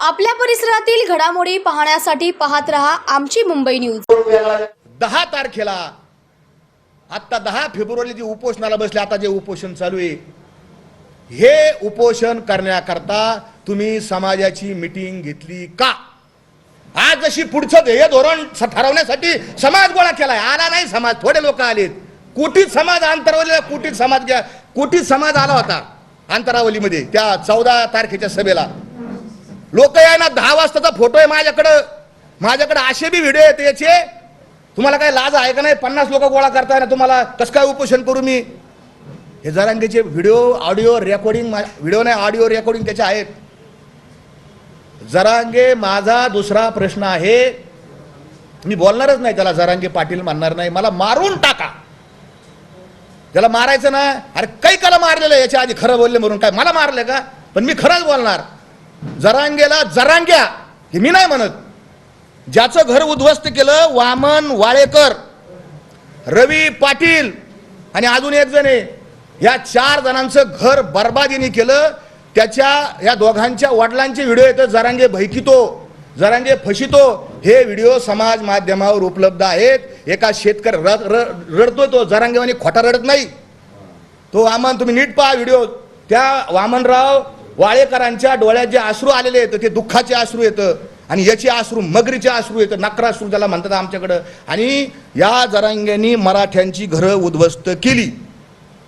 आपल्या परिसरातील घडामोडी पाहण्यासाठी पाहत रहा आमची मुंबई न्यूज. दहा तारखेला आता दहा फेब्रुवारी जे उपोषणाला बसले आता जे उपोषण चालू आहे हे उपोषण करण्याकरता तुम्ही समाजाची मिटिंग घेतली का? आज जशी पुढचं ध्येय धोरण ठरवण्यासाठी समाज गोळा केलाय. आला नाही समाज. थोडे लोक आलेत. कुटीत समाज अंतरावलीला कुटीत समाज घ्या. कुटीत समाज आला होता अंतरावलीमध्ये त्या चौदा तारखेच्या सभेला. लोक आहे ना दहा वाजताचा फोटो आहे माझ्याकडं. माझ्याकडे असे बी व्हिडिओ आहेत याचे. तुम्हाला काय लाज आहे का नाही? पन्नास लोक गोळा करताय ना तुम्हाला. कसं काय उपोषण करू मी? हे जरांगेचे व्हिडिओ ऑडिओ रेकॉर्डिंग व्हिडिओ नाही ऑडिओ रेकॉर्डिंग त्याचे आहेत. जरांगे माझा दुसरा प्रश्न आहे. मी बोलणारच नाही त्याला जरांगे पाटील म्हणणार नाही. मला मारून टाका. त्याला मारायचं ना अरे काही काला मारलेलं याच्या आधी खरं बोलले म्हणून. काय मला मारले का? पण मी खरंच बोलणार. जरांगेला जरांग्या हे मी नाही म्हणत. ज्याचं घर उद्ध्वस्त केलं वामन वाळेकर रवी पाटील आणि अजून एक जण आहे. या चार जणांचं घर बर्बादीने केलं. त्याच्या या दोघांच्या वडिलांचे व्हिडिओ येतं जरांगे भैकितो जरांगे फशितो. हे व्हिडिओ समाज माध्यमावर उपलब्ध आहेत. एका शेतकरी रडतोय तो जरांगेवानी खोटा रडत नाही. तो वामन तुम्ही नीट पहा व्हिडिओ. त्या वामनराव वाळेकरांच्या डोळ्यात जे आश्रू आलेले आहेत ते दुःखाचे आश्रू येतं आणि याचे आश्रू मगरीचे आश्रू येतं नक्राश्रू ज्याला म्हणतात आमच्याकडं. आणि या जरांग्यांनी मराठ्यांची घरं उद्ध्वस्त केली.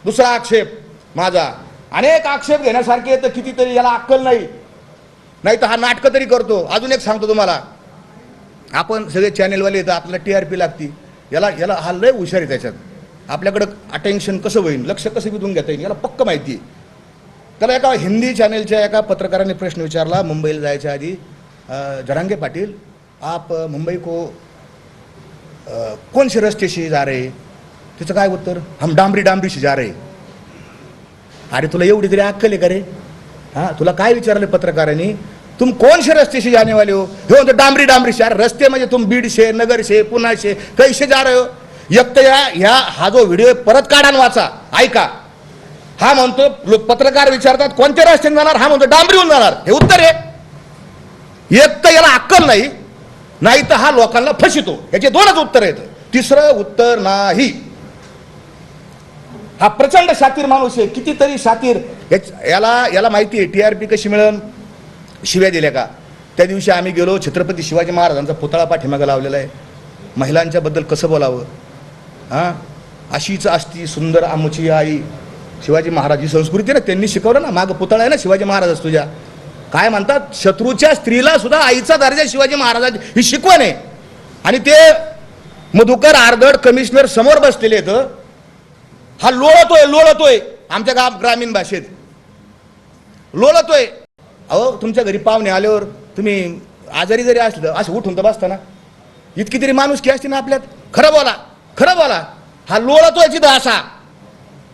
दुसरा आक्षेप माझा. अनेक आक्षेप घेण्यासारखे येतं कितीतरी याला अक्कल नाही. नाही तर हा नाटकं तरी करतो. अजून एक सांगतो तुम्हाला. आपण सगळे चॅनेलवाले येतात आपल्याला टी आर पी लागती. याला याला हा लय हुशार आहे त्याच्यात. आपल्याकडं अटेन्शन कसं होईल लक्ष कसं विधून घेता येईल याला पक्क माहिती आहे. त्याला एका हिंदी चॅनेलच्या एका पत्रकाराने प्रश्न विचारला मुंबईला जायच्या आधी जरांगे पाटील आप मुंबई को अ, कौन से रस्ते से जा रहे? त्याचं काय उत्तर? हम डांबरी डांबरीशी जा रहे. अरे तुला एवढी तरी अक्कल आहे का रे? हा तुला काय विचारलं पत्रकारांनी? तुम कौन से रस्ते से जाने वाले हो? हे म्हणतो डांबरी डांबरी शहर रस्ते म्हणजे तुम बीड से नगर से कैसे जा रहे हो? एक तर या ह्या हा जो व्हिडिओ परत काढा वाचा. ऐका. हा म्हणतो लोक पत्रकार विचारतात कोणत्या रस्त्याने जाणार? हा म्हणतो डांबरीहून जाणार. हे उत्तर आहे. एक तर याला अक्कल नाही नाही तर हा लोकांना फसितो याचे दोनच उत्तर आहेत. तिसरं उत्तर नाही. हा प्रचंड शातीर माणूस आहे. कितीतरी शातीर. याला याला माहिती आहे टी आर पी कशी मिळेल शिव्या दिल्या का? त्या दिवशी आम्ही गेलो छत्रपती शिवाजी महाराजांचा पुतळा पाठीमागं लावलेला आहे. महिलांच्याबद्दल कसं बोलावं? हां? अशीच असती सुंदर आमची आई शिवाजी महाराज ही संस्कृती ना त्यांनी शिकवलं ना मागं पुतळा आहे ना शिवाजी महाराज तुझ्या काय म्हणतात? शत्रूच्या स्त्रीला सुद्धा आईचा दर्जा शिवाजी महाराजांची. ही शिकवण आहे. आणि ते मधुकर आर्दड कमिशनर समोर बसलेले आहेत हा लोळतोय लोळतोय आमच्या गाव ग्रामीण भाषेत. लोळतोय. अहो तुमच्या घरी पाहुणे आल्यावर तुम्ही आजारी जरी असलं असं उठून तर बसताना इतकी तरी माणूस की असते ना आपल्यात. खरं बोला खरं बोला. हा लोळतोय तिथं असा.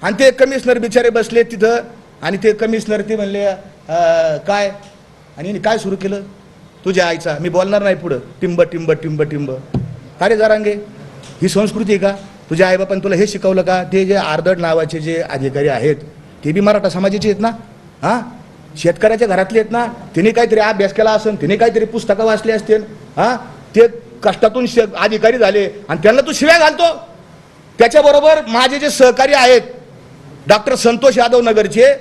आणि ते कमिशनर बिचारे बसले तिथं आणि ते कमिशनर ते म्हणले काय? आणि काय सुरू केलं? तुझ्या आईचा मी बोलणार नाही पुढं. टिंब टिंब टिंब टिंब. अरे जरांगे? ही संस्कृती आहे का? तुझ्या आईबापाने तुला हे शिकवलं का? ते जे आर्दड नावाचे जे अधिकारी आहेत ते बी मराठा समाजाचे आहेत ना? हां? शेतकऱ्याच्या घरातले आहेत ना तिने काहीतरी अभ्यास केला असेल तिने काहीतरी पुस्तकं वाचली असतील हां? ते कष्टातून अधिकारी झाले आणि त्यांना तू शिव्या घालतो. त्याच्याबरोबर माझे जे सहकारी आहेत डॉक्टर संतोष यादव नगरचे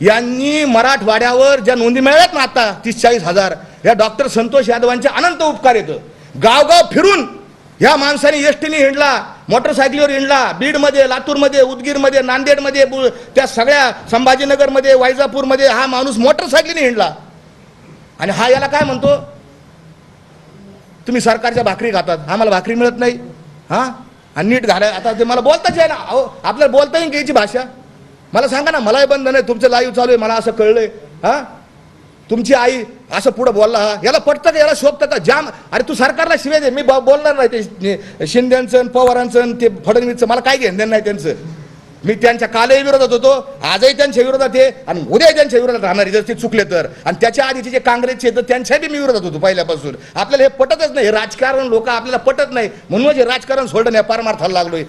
यांनी मराठवाड्यावर ज्या नोंदी मिळाल्यात ना आता तीस चाळीस हजार या डॉक्टर संतोष यादवांचे अनंत उपकार येतं. गावगाव फिरून ह्या माणसाने एस टीने हिंडला मोटरसायकलीवर हिंडला बीडमध्ये लातूरमध्ये उदगीरमध्ये नांदेडमध्ये बु- त्या सगळ्या संभाजीनगरमध्ये वायजापूरमध्ये हा माणूस मोटरसायकलीने हिंडला. आणि हा याला काय म्हणतो? तुम्ही सरकारच्या भाकरी खातात आम्हाला भाकरी मिळत नाही. हां? आणि नीट घालाय आता ते मला बोलताच आहे ना अहो आपल्याला बोलता येईल घ्यायची भाषा? मला सांगा ना मलाही बंद नाही तुमचं लाईव्ह चालू आहे मला असं कळलंय. हां? तुमची आई असं पुढं बोलला हा. याला पटतं का याला शोभतं का? जाम. अरे तू सरकारला शिवाय दे. मी बोलणार नाही ते शिंद्यांचं पवारांचं ते फडणवीसचं. मला काय घेणं नाही त्यांचं. मी त्यांच्या कालही विरोधात होतो. आजही त्यांच्या विरोधात आहे. आणि उद्याही त्यांच्या विरोधात राहणार जर ते चुकले तर. आणि त्याच्या आधीचे जे काँग्रेसचे तर त्यांच्या बी मी विरोधात होतो पहिल्यापासून. आपल्याला हे पटतच नाही. हे राजकारण लोक आपल्याला पटत नाही. म्हणून हे राजकारण सोडणं या परमार्थाला लागलोय.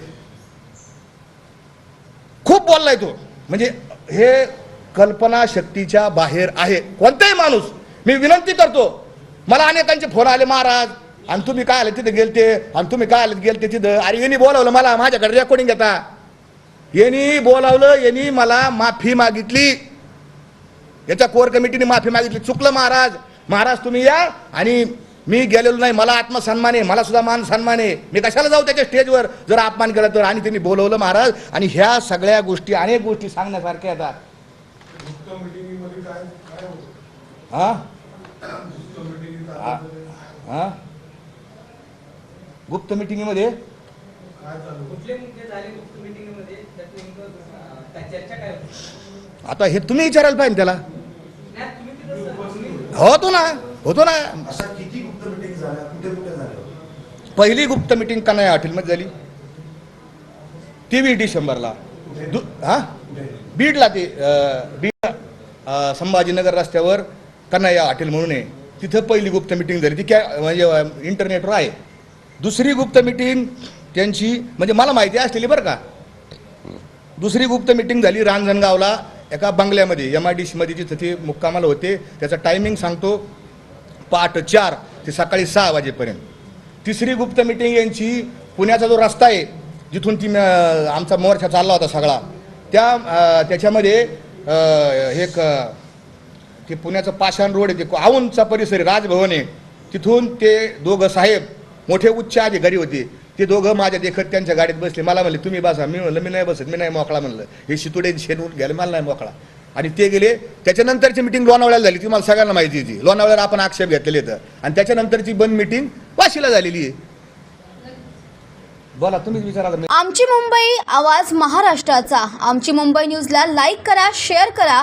खूप बोललाय तो. म्हणजे हे कल्पना शक्तीच्या बाहेर आहे. कोणताही माणूस मी विनंती करतो. मला अनेकांचे फोन आले महाराज आणि तुम्ही काय आले तिथे गेलते? आणि तुम्ही काय आले गेलते तिथं? अरे यांनी बोलावलं मला माझ्याकडे रेकॉर्डिंग घेता. यांनी बोलावलं यांनी मला माफी मागितली. याच्या कोर कमिटीने माफी मागितली. चुकलं महाराज. महाराज तुम्ही या आणि मी गेलेलो नाही. मला आत्मसन्मान आहे. मला सुद्धा मान सन्मान आहे. मी कशाला जाऊ त्याच्या स्टेजवर जर अपमान केला तर. आणि त्यांनी बोलवलं महाराज आणि ह्या सगळ्या गोष्टी अनेक गोष्टी सांगण्यासारख्या येतात हा? हा? गुप्त मिटिंगमध्ये? आता हे तुम्ही विचारायला पाहिजे त्याला. होतो ना होतो ना. पहिली गुप्त मीटिंग का नाही हॉटेलमध्ये झाली? ती तेवीस डिसेंबरला हा? बीडला ते बीड संभाजीनगर रस्त्यावर कन्हैया हॉटेल म्हणून आहे. तिथं पहिली गुप्त मिटिंग झाली. ती कॅ म्हणजे इंटरनेटवर आहे. दुसरी गुप्त मिटिंग त्यांची म्हणजे मला माहिती असलेली बरं का. दुसरी गुप्त मिटिंग झाली रांजणगावला एका बंगल्यामध्ये एम आय डी सीमध्ये जिथं ते मुक्कामाला होते. त्याचा टायमिंग सांगतो. पहाट चार ते सकाळी सहा वाजेपर्यंत. तिसरी गुप्त मिटिंग यांची पुण्याचा जो रस्ता आहे जिथून ती आमचा मोर्चा चालला होता सगळा. त्या त्याच्यामध्ये हे एक ते पुण्याचं पाषाण रोड आहे ते आऊनचा परिसर आहे राजभवन आहे. तिथून ते दोघं साहेब मोठे उच्च अधिकारी होते. ते दोघं माझ्या देखत त्यांच्या गाडीत बसले. मला म्हणले तुम्ही बसा. मी म्हणलं मी नाही बसत मी नाही मोकळा. म्हणलं हे शितुडे शेणून घ्यायला मला नाही मोकळा. आणि ते गेले. त्याच्यानंतरची मिटिंग लोणावळ्याला झाली. ती मला सगळ्यांना माहिती होती लोणावळ्यावर आपण आक्षेप घेतलेले तर आणि त्याच्यानंतरची बंद मिटिंग वाशीला झालेली आहे. बोला तुम्हीच विचारा आमची मुंबई आवाज महाराष्ट्राचा. आमची मुंबई न्यूजला लाईक करा शेअर करा.